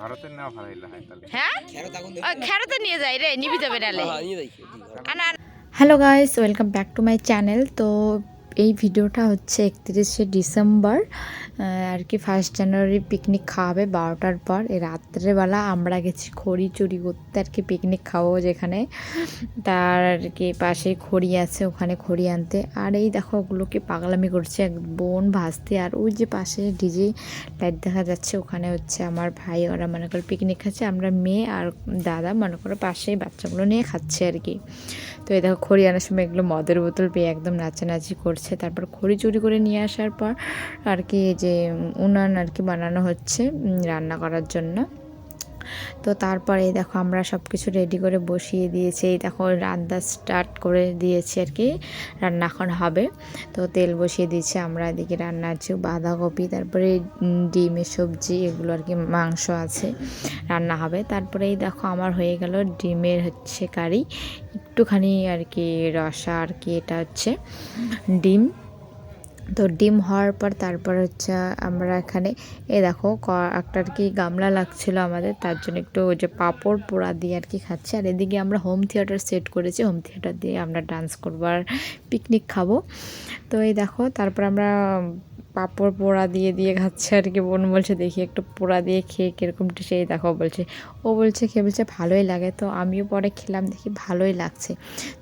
হয় হ্যাঁ? ও, নিয়ে যাই রে নিবি যাবে নালে। আনা hello guys welcome back to my channel তো এই ভিডিওটা হচ্ছে একত্রিশে ডিসেম্বর আর কি ফার্স্ট জানুয়ারি পিকনিক খাওয়াবে বারোটার পর। এই রাত্রেবেলা আমরা গেছি খড়ি চুরি করতে, আর কি পিকনিক খাওয়াবো যেখানে। তার আর কি পাশে খড়ি আছে, ওখানে খড়ি আনতে। আর এই দেখো ওগুলোকে পাগলামি করছে এক বোন ভাসতে। আর ওই যে পাশে ডিজে লাইট দেখা যাচ্ছে, ওখানে হচ্ছে আমার ভাই, ওরা মনে করো পিকনিক খাচ্ছে। আমরা মেয়ে আর দাদা মনে করো পাশেই বাচ্চাগুলো নিয়ে খাচ্ছে আর কি। তো এই দেখো খড়ি আনার সময় এগুলো মদের বোতল পেয়ে একদম নাচানাচি করছে। তারপর খড়ি চুরি করে নিয়ে আসার পর আর কি যে উনান আর কি বানানো হচ্ছে রান্না করার জন্য। তো তারপরে দেখো আমরা সব কিছু রেডি করে বসিয়ে দিয়েছি। এই দেখো রান্না স্টার্ট করে দিয়েছি আর কি, রান্না এখন হবে। তো তেল বসিয়ে দিয়েছি আমরা, এদিকে রান্না আছে বাঁধাকপি, তারপরে ডিমের সবজি, এগুলো আর কি মাংস আছে, রান্না হবে। তারপরে এই দেখো আমার হয়ে গেল ডিমের হচ্ছে কারি। একটুখানি আর কি রসা আর কি এটা হচ্ছে ডিম। তো ডিম হওয়ার পর তারপর হচ্ছে আমরা এখানে, এ দেখো একটা আর কি গামলা লাগছিল আমাদের, তার জন্য একটু ওই যে পাঁপড় পোড়া দিয়ে আর কি খাচ্ছি। আর এদিকে আমরা হোম থিয়েটার সেট করেছি হোম থিয়েটার দিয়ে আমরা ডান্স করব আর পিকনিক খাব। তো এই দেখো, তারপর আমরা পাঁপড় পোড়া দিয়ে দিয়ে খাচ্ছে আর কি। বোন বলছে, দেখি একটু পোড়া দিয়ে খেয়ে কীরকম সেই দেখো, বলছে। ও বলছে, খেয়ে বলছে ভালোই লাগে। তো আমিও পরে খেলাম, দেখি ভালোই লাগছে।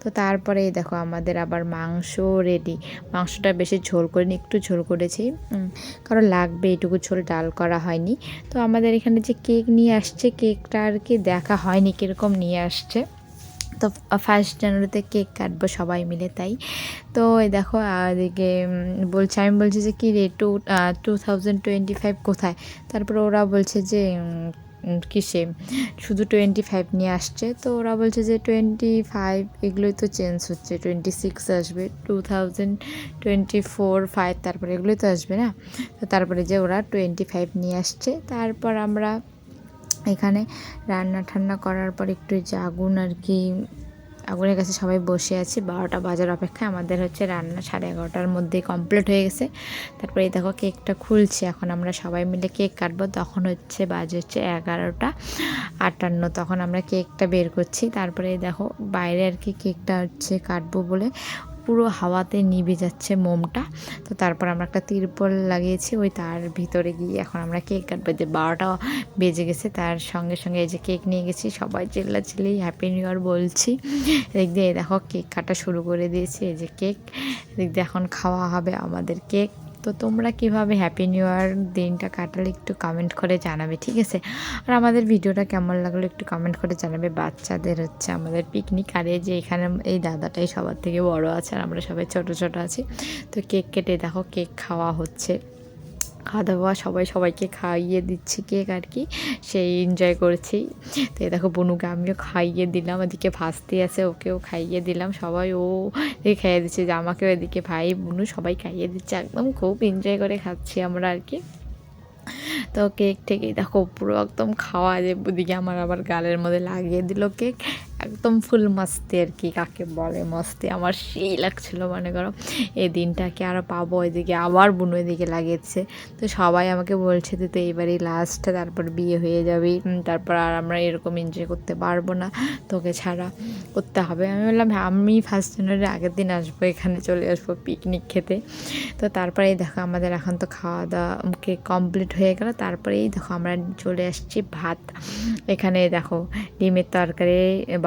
তো তারপরে এই দেখো আমাদের আবার মাংস রেডি মাংসটা বেশি ঝোল করিনি, একটু ঝোল করেছি। কারণ লাগবে, এইটুকু ঝোল ডাল করা হয়নি। তো আমাদের এখানে যে কেক নিয়ে আসছে কেকটা আর কি দেখা হয়নি, কীরকম নিয়ে আসছে। তো ফার্স্ট জানুয়ারিতে কেক কাটবো সবাই মিলে, তাই। তো এই দেখো, এদিকে বলছে, আমি বলছি যে কি রে two two thousand twenty five কোথায়? তারপরে ওরা বলছে যে কিসে? শুধু টোয়েন্টি ফাইভ নিয়ে আসছে। তো ওরা বলছে যে টোয়েন্টি ফাইভ এগুলোই তো চেঞ্জ হচ্ছে। টোয়েন্টি সিক্স আসবে two thousand twenty four five তারপরে এগুলোই তো আসবে না? তো তারপরে যে ওরা টোয়েন্টি ফাইভ নিয়ে আসছে। তারপর আমরা এখানে রান্না ঠান্না করার পর একটু যে আগুন আর কি। আগুনের কাছে সবাই বসে আছি। বারোটা বাজার অপেক্ষায় আমাদের হচ্ছে রান্না সাড়ে এগারোটার মধ্যেই কমপ্লিট হয়ে গেছে। তারপরে এই দেখো কেকটা খুলছে। এখন আমরা সবাই মিলে কেক কাটবো। তখন হচ্ছে বাজে হচ্ছে এগারোটা আটান্ন। তখন আমরা কেকটা বের করছি। তারপরে দেখো বাইরে আর কি কেকটা হচ্ছে কাটবো বলে পুরো হাওয়াতে নিভে যাচ্ছে মোমটা। তো তারপর আমরা একটা তিরপল লাগিয়েছি, ওই তার ভিতরে গিয়ে এখন আমরা কেক কাটবো। যে বারোটা বেজে গেছে, তার সঙ্গে সঙ্গে এই যে কেক নিয়ে গেছি, সবাই চিল্লাচিল্লি হ্যাপি নিউ ইয়ার বলছি। এদিক দিয়ে দেখো কেক কাটা শুরু করে দিয়েছি, এই যে কেক। দিয়ে এখন খাওয়া হবে আমাদের কেক। তো তোমরা কীভাবে হ্যাপি নিউ ইয়ার দিনটা কাটালে একটু কমেন্ট করে জানাবে, ঠিক আছে? আর আমাদের ভিডিওটা কেমন লাগল একটু কমেন্ট করে জানাবে। বাচ্চাদের হচ্ছে আমাদের পিকনিক আর এই যে এখানে এই দাদাটাই সবার থেকে বড় আছে, আর আমরা সবাই ছোট ছোট আছি। তো কেক কেটে দেখো কেক খাওয়া হচ্ছে। খাওয়া দাওয়া সবাই সবাইকে খাইয়ে দিচ্ছি কেক আর কি। সেই এনজয় করছি। তো এই দেখো বনুকে আমিও খাইয়ে দিলাম, এদিকে ভাসতে আছে, ওকেও খাইয়ে দিলাম। সবাই ও খাইয়ে দিচ্ছে যে আমাকেও এদিকে, ভাই, বুনু সবাই খাইয়ে দিচ্ছে। একদম খুব এনজয় করে খাচ্ছি আমরা আর কি। তো কেক টেকে দেখো পুরো একদম খাওয়া যে ওদিকে আমার আবার গালের মধ্যে লাগিয়ে দিল কেক। একদম ফুল মস্তি আর কি, কাকে বলে মস্তি? আমার সেই লাগছিল, মনে করো। এই দিনটাকে আরও পাবো এদিকে আবার বুনু এদিকে লাগিয়েছে। তো সবাই আমাকে বলছে যে তো এইবারই লাস্ট তারপর বিয়ে হয়ে যাবি। তারপর আর আমরা এরকম এনজয় করতে পারব না। তোকে ছাড়া করতে হবে। আমি বললাম হ্যাঁ আমি ফার্স্ট জানুয়ারির আগের দিন আসব, এখানে চলে আসব পিকনিক খেতে। তো তারপরে এই দেখো, আমাদের এখন তো খাওয়া দাওয়া কেক কমপ্লিট হয়ে গেল। তারপরেই দেখো, আমরা চলে আসছি ভাত। এখানে দেখো, ডিমের তরকারি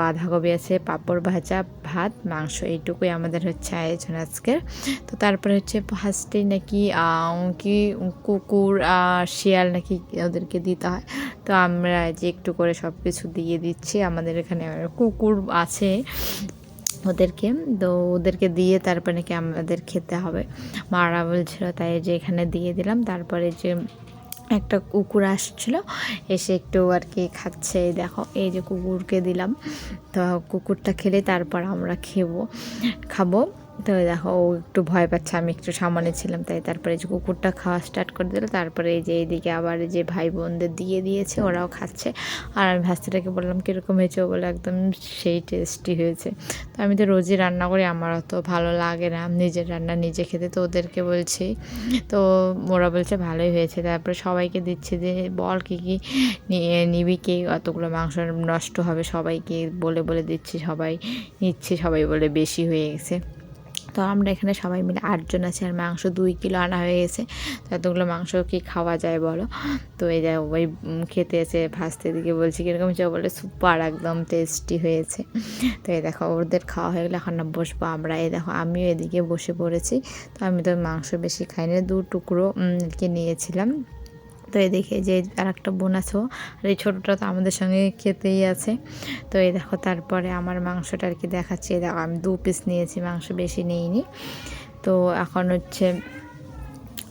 বাঁধাকপি আছে, পাঁপড় ভাজা, ভাত, মাংস, এইটুকুই আমাদের হচ্ছে আয়োজন আজকের। তো তারপরে হচ্ছে ফার্স্টেই নাকি কি, কুকুর শিয়াল নাকি ওদেরকে দিতে হয়। তো আমরা যে একটু করে সব কিছু দিয়ে দিচ্ছি, আমাদের এখানে কুকুর আছে ওদেরকে। তো ওদেরকে দিয়ে তারপরে নাকি আমাদের খেতে হবে। মারা বলছিল তাই যে এখানে দিয়ে দিলাম। তারপরে যে একটা কুকুর আসছিল, এসে একটু আর কি খাচ্ছে। দেখো, এই যে কুকুরকে দিলাম। তো কুকুরটা খেলে তারপর আমরা খেবো, খাব। তো দেখো, ও একটু ভয় পাচ্ছে, আমি একটু সামনে ছিলাম, তাই তারপরে যে কুকুরটা খাওয়া স্টার্ট করে দিল, তারপরে এই যে এইদিকে আবার যে ভাই বোনদের দিয়ে দিয়েছে, ওরাও খাচ্ছে। আর আমি ভাস্তাটাকে বললাম, কীরকম হয়েছে? ও বলে একদম সেই টেস্টি হয়েছে। তো আমি তো রোজই রান্না করি, আমার অত ভালো লাগে না নিজের রান্না নিজে খেতে, তো ওদেরকে বলছি। তো ওরা বলছে, ভালোই হয়েছে। তারপরে সবাইকে দিচ্ছে যে, বল কী কী নিবি, কে অতগুলো মাংস নষ্ট হবে? সবাইকে বলে বলে দিচ্ছি, সবাই নিচ্ছে, সবাই বলে বেশি হয়ে গেছে। তো আমরা এখানে সবাই মিলে আটজন আছি আর মাংস দুই কিলো আনা হয়ে গেছে। তো এতগুলো মাংস কি খাওয়া যায় বলো? তো এই যা ওই খেতে এসে ভাজতে দিকে বলছি, কীরকম ও বলে সুপার একদম টেস্টি হয়েছে। তো এই দেখো, ওদের খাওয়া হয়ে গেলে এখন না বসবো আমরা। এই দেখো, আমিও এদিকে বসে পড়েছি। তো আমি তো মাংস বেশি খাইনি, দু টুকরো নিয়েছিলাম। তো এই দেখে যে আর একটা বোন আছে আর এই ছোটোটা তো আমাদের সঙ্গে খেতেই আছে। তো এই দেখো তারপরে আমার মাংসটা আর কি দেখাচ্ছি। দেখো, আমি দু পিস নিয়েছি, মাংস বেশি নিইনি। তো এখন হচ্ছে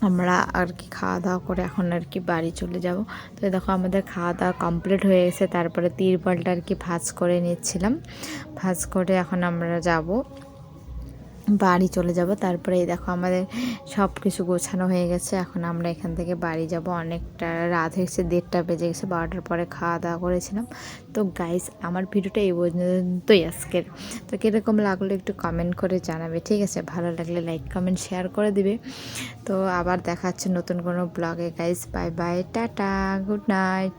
আমরা আর কি খাওয়া দাওয়া করে এখন আর কি বাড়ি চলে যাব। তো দেখো আমাদের খাওয়া দাওয়া কমপ্লিট হয়ে গেছে। তারপরে তিরপলটা আর কি ভাজ করে নিচ্ছিলাম। ভাজ করে এখন আমরা যাব বাড়ি চলে যাব। তারপরে দেখো আমাদের সব কিছু গোছানো হয়ে গেছে। এখন আমরা এখান থেকে বাড়ি যাব। অনেকটা রাত হয়েছে, দেড়টা বেজে গেছে, বারোটার পরে খাওয়া দাওয়া করেছিলাম। তো গাইস আমার ভিডিওটা এই পর্যন্তই আজকের। তো কীরকম লাগল একটু কমেন্ট করে জানাবে, ঠিক আছে? ভালো লাগলে লাইক কমেন্ট শেয়ার করে দিবে। তো আবার দেখা হচ্ছে নতুন কোনো ব্লগে guys bye bye tata good night